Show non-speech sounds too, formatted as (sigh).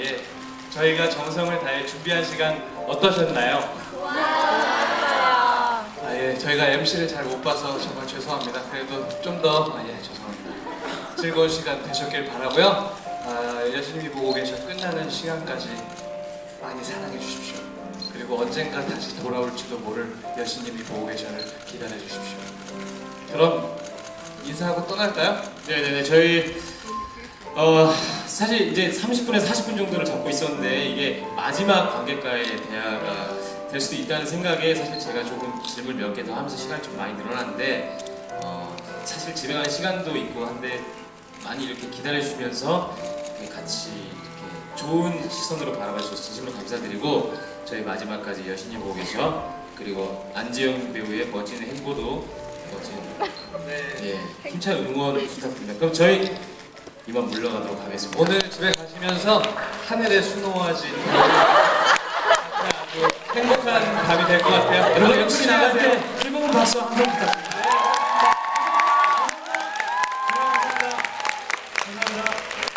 예, 저희가 정성을 다해 준비한 시간 어떠셨나요? 아, 예, 저희가 MC를 잘 못 봐서 정말 죄송합니다. 그래도 좀 더, 아, 예, 죄송합니다. 즐거운 시간 되셨길 바라고요. 아, 여신님이 보고 계셔 끝나는 시간까지 많이 사랑해 주십시오. 그리고 언젠가 다시 돌아올지도 모를 여신님이 보고 계셔를 기다려 주십시오. 그럼 인사하고 떠날까요? 네네네 저희 어 사실 이제 30분에서 40분 정도를 잡고 있었는데 이게 마지막 관객과의 대화가 될 수도 있다는 생각에 사실 제가 조금 질문 몇 개 더 하면서 시간이 좀 많이 늘어났는데 어 사실 집에 가는 시간도 있고 한데 많이 이렇게 기다려주시면서 이렇게 같이 이렇게 좋은 시선으로 바라봐 주셔서 진심으로 감사드리고 저희 마지막까지 여신이 보고 계셔 그리고 안지영 배우의 멋진 행보도 멋진 네. 예, 힘찬 응원 부탁드립니다. 그럼 저희 이만 물러가도록 하겠습니다. 오늘 집에 가시면서 하늘의 수놓아진 (laughs) 아주 행복한 밤이 될 것 같아요. 여러분 아, 역시 나가세요. 즐거운 박수 한번 부탁드립니다. 감사합니다. 감사합니다.